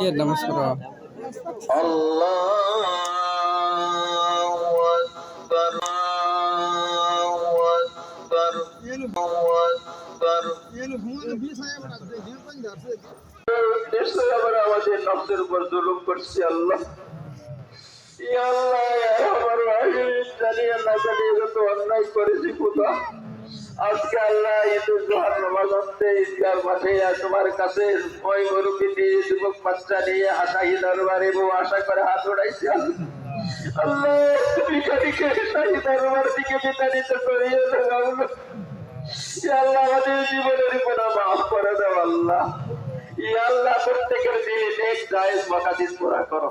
নমস্কার আমাদের নফসের উপর জুলুম করছি আল্লাহ আল্লাহ আমার জানিয়ে না জানিয়ে যত অন্যায় করেছি কোথা আজকে আল্লাহ ঈদুল জোহার নামাজ হচ্ছে ঈদগার মাঠে তোমার কাছে ওই মুরব্বী নিয়ে যুবক বাচ্চা নিয়ে আশাহী দরবারে বউ আশা করে হাত উড়াইছে। আল্লাহ, তুমি খানিকে শাহী দরবার দিকে বিতাড়িত করিয়ে দাও আল্লাহ। আমাদের জীবনের গুণা মাফ করে দাও, আল্লাহ। আল্লাহ, প্রত্যেকের দিলে নেক জায়েজ মাকাদিস পুরা করো।